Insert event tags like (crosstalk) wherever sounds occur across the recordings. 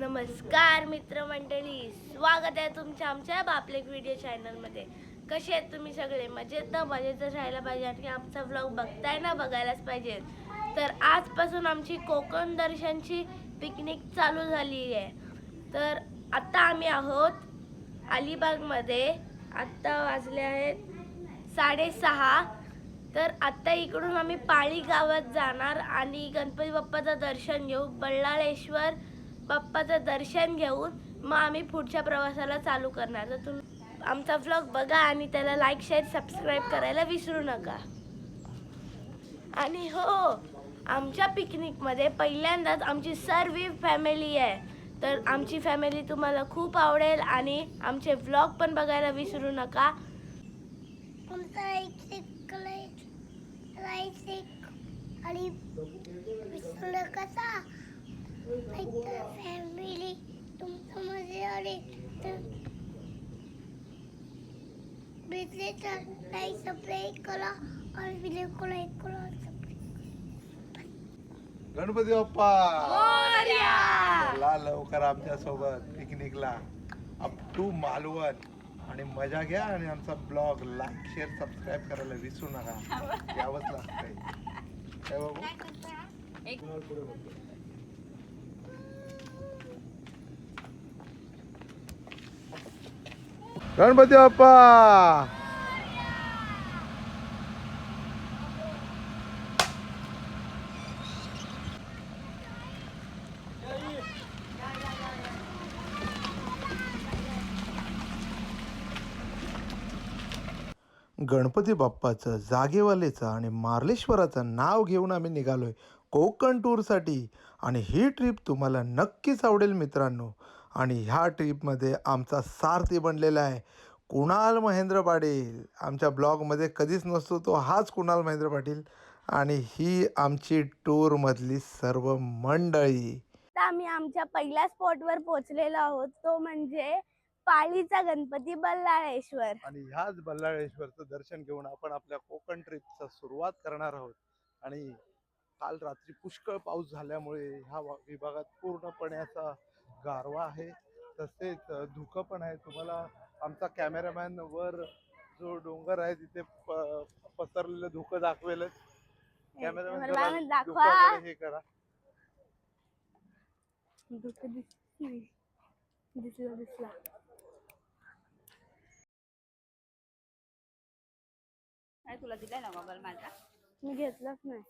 नमस्कार मित्रमंडळी. स्वागत आहे तुमच्या आमच्या बापलेक व्हिडिओ चॅनलमध्ये कसे आहेत तुम्ही सगळे? मजेत ना? मजेतच राहायला पाहिजे. आणि आमचा ब्लॉग बघताय ना? बघायलाच पाहिजे. तर आजपासून आमची कोकण दर्शनची पिकनिक चालू झाली आहे तर आत्ता आम्ही आहोत अलिबागमध्ये. आत्ता वाजले आहेत साडेसहा. तर आत्ता इकडून आम्ही पाळी गावात जाणार आणि गणपती बाप्पाचं दर्शन घेऊ. बल्लाळेश्वर बाप्पाचं दर्शन घेऊन मग आम्ही पुढच्या प्रवासाला चालू करणार. तर तुम्ही आमचा व्लॉग बघा आणि त्याला लाईक शेअर सबस्क्राईब करायला विसरू नका. आणि हो आमच्या पिकनिकमध्ये पहिल्यांदाच आमची सर्व फॅमिली आहे. तर आमची फॅमिली तुम्हाला खूप आवडेल आणि आमचे व्लॉग पण बघायला विसरू नका. एक एक. आणि विसरू कसा फॅमिली तुमचं मध्ये आले तर भेटले तर लाईक सबस्क्राईब करा आणि व्हिडिओ को लाईक करा गणपती बाप्पा! लवकर आमच्यासोबत पिकनिकला अप टू मालवण. आणि मजा घ्या आणि आमचा ब्लॉग लाईक शेअर सबस्क्राईब करायला विसरू नका. (laughs) यावंच लागतंय. काय बाबू? गणपती बाप्पा! गणपती बाप्पाचं जागेवालेचं आणि मार्लेश्वराचं नाव घेऊन आम्ही निघालोय कोकण टूरसाठी आणि ही ट्रिप तुम्हाला नक्कीच आवडेल मित्रांनो. आणि ह्या ट्रिपमध्ये आमचा सारथी बनलेला आहे. कुणाल महेंद्र पाटील. आमच्या ब्लॉगमध्ये कधीच नसतो तो हाच कुणाल महेंद्र पाटील. आणि ही आमची टूरमधली सर्व मंडळी. आता आम्ही आमच्या पहिल्या स्पॉटवर पोहोचलेलो आहोत. तो म्हणजे पाळीचा गणपती बल्लाळेश्वर. आणि ह्याच बल्लाळेश्वरचं दर्शन घेऊन आपण आपल्या कोकण ट्रिपचा सुरुवात करणार आहोत. आणि काल रात्री पुष्कळ पाऊस झाल्यामुळे ह्या विभागात पूर्णपणे असा गारवा आहे तसेच धुकं पण आहे. तुम्हाला आमचा कॅमेरामॅन वर जो डोंगर आहे तिथे पसरलेलं धुकं दाखवेलच. कॅमेरामॅन दाखवा. हे करा. दिसली दिसला. तुला दिलाय ना मोबाईल माझा? मी घेतलाच नाही.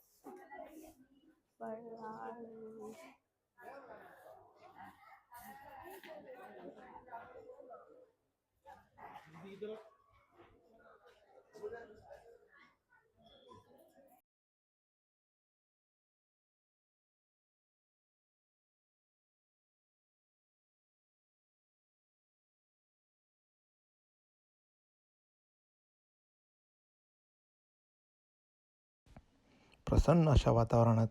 प्रसन्न अशा वातावरणात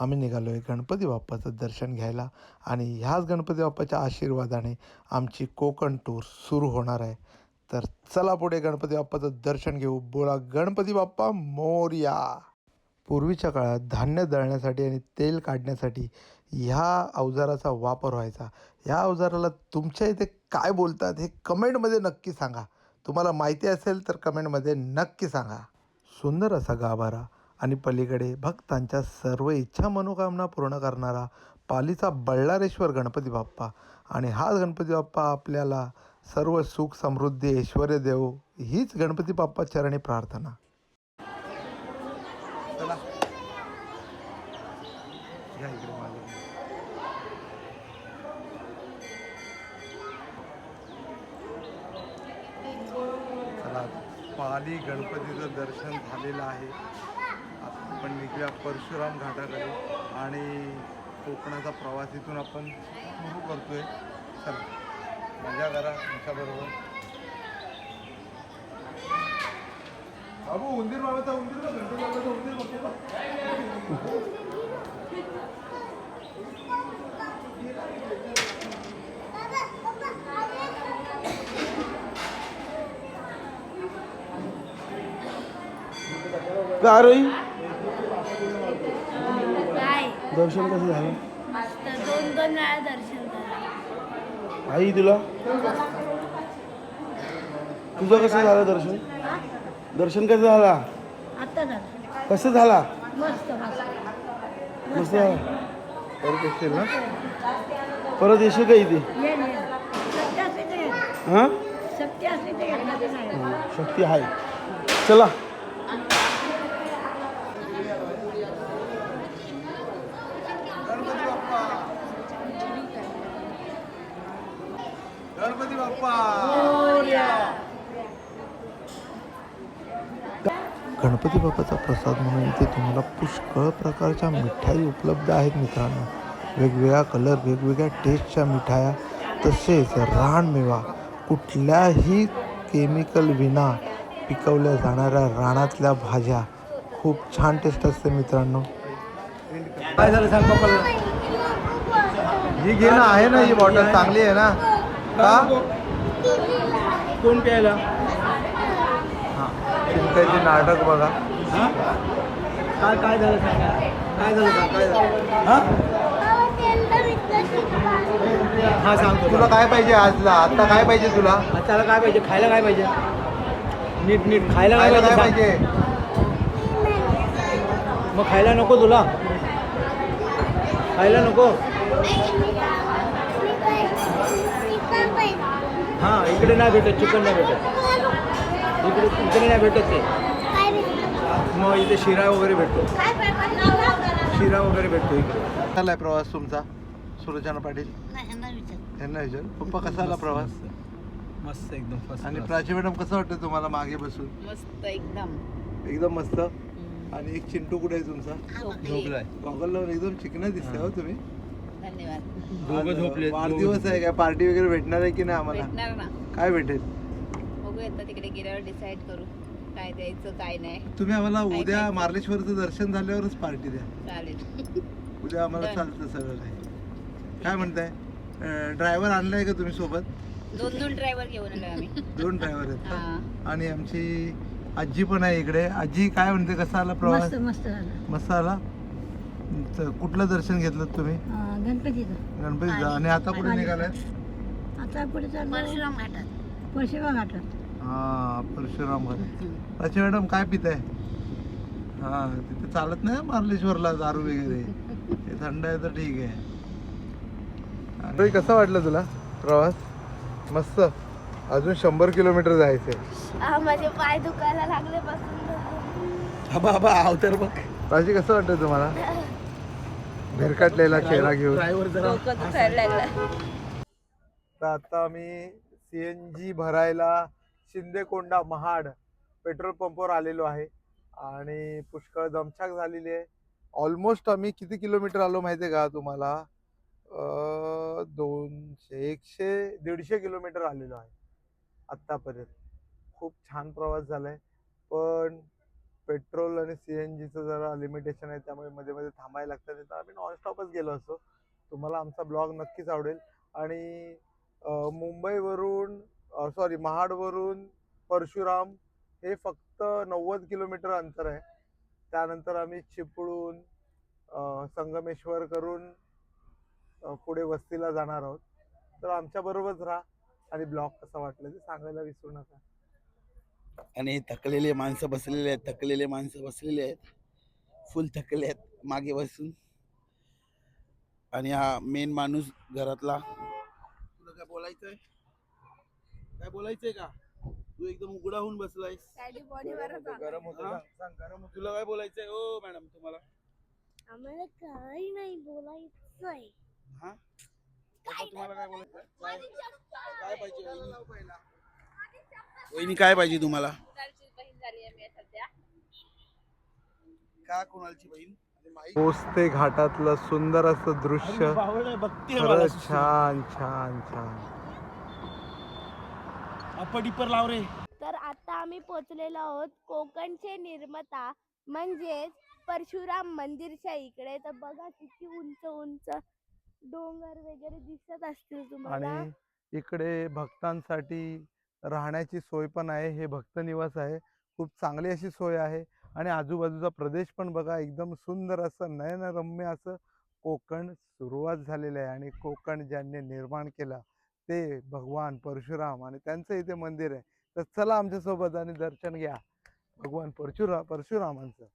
आम्ही निघालो आहे गणपती बाप्पाचं दर्शन घ्यायला आणि ह्याच गणपती बाप्पाच्या आशीर्वादाने आमची कोकण टूर सुरू होणार आहे. तर चला पुढे गणपती बाप्पाचं दर्शन घेऊ. बोला गणपती बाप्पा मोरया. पूर्वीच्या काळात धान्य दळण्यासाठी आणि तेल काढण्यासाठी ह्या अवजाराचा वापर व्हायचा. ह्या अवजाराला तुमच्या इथे काय बोलतात हे कमेंटमध्ये नक्की सांगा. तुम्हाला माहिती असेल तर कमेंटमध्ये नक्की सांगा. सुंदर असा गाभारा आणि पलीकडे भक्तांच्या सर्व इच्छा मनोकामना पूर्ण करणारा पालीचा बल्लारेश्वर गणपती बाप्पा. आणि हाच गणपती बाप्पा आपल्याला सर्व सुख समृद्धी ऐश्वर देव हीच गणपती बाप्पा चरणी प्रार्थना. चला पाली गणपतीचं दर्शन झालेलं आहे. आपण निघूया परशुराम घाटाकडे आणि कोकणाचा प्रवास इथून आपण सुरू करतोय. चला मजा करा आमच्याबरोबर बाबू उंदीर बाबाचा उंदीर बघ, बाबाचा उंदीर बघतो बघ. दर्शन कसं झालं? मस्त दोन दोन वेळा दर्शन झालं. आई तुला? तुझं कसं झालं दर्शन? दर्शन कसं झाला? आता झालं. कसं झाला? मस्त मस्त. झाला? परत येशील ना परत येशील का इथे? ये ये. सत्य असली तर ये. हां? सत्य असली तर येणार नाही शक्ती आहे. चला. गणपती बाप्पाचा प्रसाद म्हणून इथे तुम्हाला पुष्कळ प्रकारच्या मिठाई उपलब्ध आहेत मित्रांनो. वेगवेगळ्या कलर वेगवेगळ्या टेस्टच्या मिठाया तसेच रानमेवा कुठल्याही केमिकल विना पिकवल्या जाणाऱ्या रानातल्या भाज्या. खूप छान टेस्ट असते मित्रांनो. काय झालं सांग पप्पाला? ही घे ना आहे ना ही बॉटल चांगली आहे ना? का? कोण प्यायला? चिंतेचे नाटक बघा. हा? काय काय झालं सांग. काय झालं सांग काय झालं? हा? हा सांगतो तुला काय पाहिजे आजला? आता काय पाहिजे तुला? त्याला काय पाहिजे? खायला काय पाहिजे? नीट नीट. खायला काय पाहिजे. मग खायला नको तुला. खायला नको हा इकडे नाही भेटत चिकन नाही भेटत. इकडे इकडे नाही भेटत ते. मग इथे शिरा वगैरे भेटतो. शिरा वगैरे भेटतो इकडे. झालाय प्रवास तुमचा? सुलोचना पाटील? यांना विचार. पप्पा कसा आला प्रवास? मस्त एकदम फर्स्ट आणि प्राची मॅडम कसं वाटतं तुम्हाला मागे बसून? मस्त एकदम. एकदम मस्त? आणि एक चिंटू कुठे आहे तुमचा? झोपलाय. गॉगल लावून एकदम चिकना दिसते हो तुम्ही. धन्यवाद. दोघं झोपलेत, वाढदिवस आहे काय? पार्टी वगैरे भेटणार आहे की नाही आम्हाला? भेटणार ना. काय भेटेल? बघू आता तिकडे गेल्यावर डिसाईड करू. काय द्यायचं काय नाही. तुम्ही आम्हाला काय उद्या खायचं? मार्लेश्वरचं दर्शन झाल्यावरच पार्टी द्या. चालेल. उद्या आम्हाला Done. चालतं सगळं काही. काय म्हणताय? ड्रायव्हर आणलाय का तुम्ही सोबत? दोन दोन ड्रायव्हर घेऊन आलोय आम्ही. दोन ड्रायव्हर आहेत का? हा. आणि आमची आजी पण आहे इकडे. आजी काय म्हणते? कसा आला प्रवास? मस्त मस्त झालं. मस्त आला? तर कुठलं दर्शन घेतलं तुम्ही? अं, गणपतीचं. गणपतीचं. आणि आता कुठे निघालाय आता पुढे चाललो परशुराम घाटात. परशुराम घाटात. हा परशुराम घाट. प्राची मॅडम काय पिताय हा तिथे चालत नाही मार्लेश्वरला दारू वगैरे. ते थंड आहे तर ठीक आहे. आणि कसं वाटलं तुला प्रवास? मस्त. अजून शंभर किलोमीटर जायचंय. आ, माझे पाय दुखायला लागले बसून. अवतार बघ. प्राची कसं वाटतं तुम्हाला? (laughs) भिरकाटलेला चेहरा घेऊन. ड्रायव्हर जरा डोकं दुखायला लागलं. तर आता आम्ही सी एन जी भरायला शिंदेकोंडा महाड पेट्रोल पंपवर आलेलो आहे आणि पुष्कळ दमछाक झालेली आहे. ऑलमोस्ट आम्ही किती किलोमीटर आलो माहिती आहे का तुम्हाला? अं, दोनशे एकशे दीडशे किलोमीटर आलेलो आहे आत्तापर्यंत. खूप छान प्रवास झाला आहे पण पेट्रोल आणि सी एन जीचं जरा लिमिटेशन आहे त्यामुळे मध्ये मध्ये थांबायला लागतं. नाही तर आम्ही नॉनस्टॉपच गेलो असतो. तुम्हाला आमचा ब्लॉग नक्कीच आवडेल. आणि मुंबईवरून सॉरी महाडवरून परशुराम हे फक्त नव्वद किलोमीटर अंतर आहे. त्यानंतर आम्ही चिपळूण संगमेश्वर करून पुढे वस्तीला जाणार आहोत. तर आमच्याबरोबरच राहा. आणि ब्लॉग कसा वाटला ते सांगायला विसरू नका. आणि थकलेले माणसं बसलेले आहेत थकलेले माणसं बसलेले आहेत. फुल थकले आहेत मागे बसून. आणि हा मेन माणूस घरातला. तुला काय बोलायचंय? काय बोलायचंय का? तू एकदम उघडा होऊन बसलायस. गरम हा? गरम. तुला काय बोलायचंय? ओ मॅडम तुम्हाला. आम्हाला काही नाही बोलायचंय. हा? तुम्हाला काय बोलायचं काय काय पाहिजे? वहिनी? काय पाहिजे तुम्हाला? बहीण झाली आहे मी सध्या. का कोणाची बहीण? पोचते घाटातलं सुंदर असं दृश्य. खरंच छान छान छान. डिपर लाव रे. तर आता आम्ही पोचलेलो आहोत कोकणचे निर्माता म्हणजेच परशुराम मंदिरच्या इकडे. तर बघा किती उंच उंच डोंगर वगैरे दिसत असतील तुम्हाला. आणि इकडे भक्तांसाठी राहण्याची सोय पण आहे हे भक्त निवास आहे. खूप चांगली अशी सोय आहे. आणि आजूबाजूचा प्रदेश पण बघा एकदम सुंदर असं नयनरम्य असं कोकण सुरुवात झालेलं आहे. आणि कोकण ज्यांनी निर्माण केला ते भगवान परशुराम आणि त्यांचं इथे मंदिर आहे. तर चला आमच्यासोबत आणि दर्शन घ्या. भगवान परशुरा परशुरामांचं.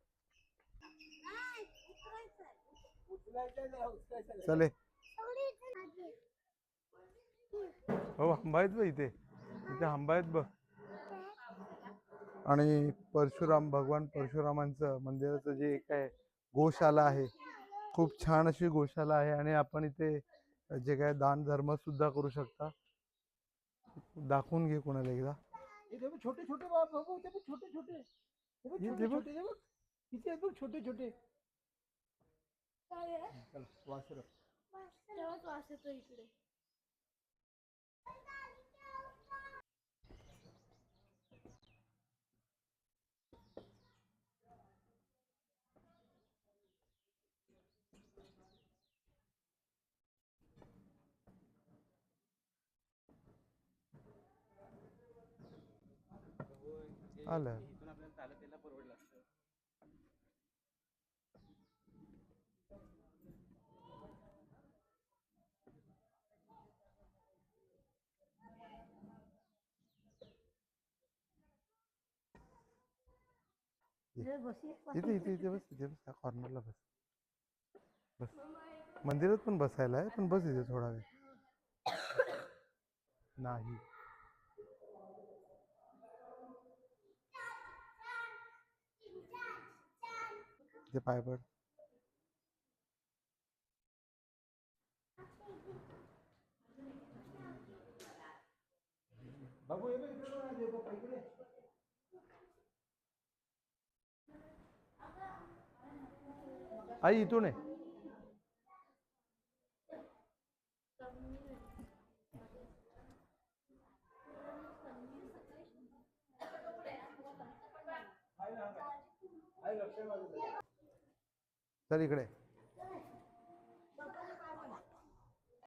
चले. हो आंबा इथे. इथे आंबा आहेत बघ. आणि परशुराम भगवान परशुरामांचं मंदिराचं जे काय गोशाला आहे. खूप छान अशी गोशाला आहे आणि आपण इथे जे काय दान धर्म सुद्धा करू शकता. दाखवून घे कोणाला एकदा. हे छोटे छोटे ते हे छोटे. छोटे बघ. किती आहेत बघ छोटे छोटे. वासरं. तेव्हाच वास येतो इकडे. आलं. इथून आपल्याला चालत यायला परवडलं असतं. इथे इथे इथे बस इथे बस कॉर्नरला बस. बस. मंदिरात पण बसायला आहे पण बस इथे थोडा वेळ. (coughs) नाही. ते पाय पड बाबू हे बघ आई इथून आहे चल इकडे.